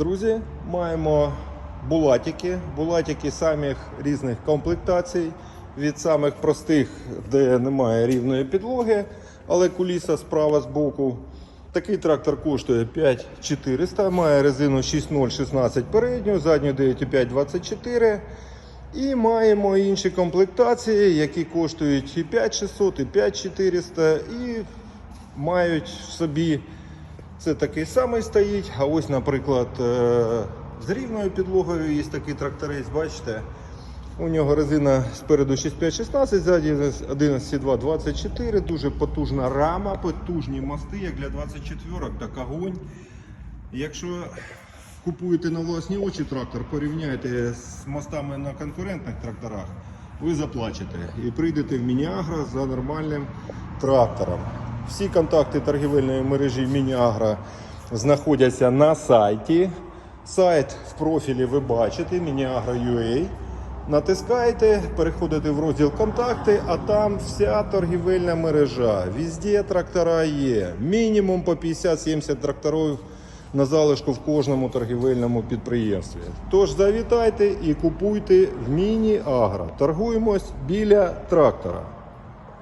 Друзі, маємо булатики. Булатики самих різних комплектацій. Від самих простих, де немає рівної підлоги, але куліса справа з боку. Такий трактор коштує 5400, має резину 6.0 16 передню, задню 9.5 24. І маємо інші комплектації, які коштують і 5600, і 5400, і мають в собі це такий самий стоїть. А ось, наприклад, е, з рівною підлогою є такий тракторець, бачите. У нього резина спереду 6516, ззаді 11,2 24, дуже потужна рама, потужні мости, як для 24 так огонь. Якщо купуєте на власні очі трактор, порівняйте з мостами на конкурентних тракторах, ви заплачете і прийдете в Мініагро за нормальним трактором. Всі контакти торгівельної мережі Мініагро знаходяться на сайті. Сайт в профілі ви бачите Мініагро.ua. Натискаєте, переходите в розділ контакти, а там вся торгівельна мережа. Везде трактора є. Мінімум по 50-70 тракторів на залишку в кожному торгівельному підприємстві. Тож завітайте і купуйте в міні-агро. Торгуємось біля трактора.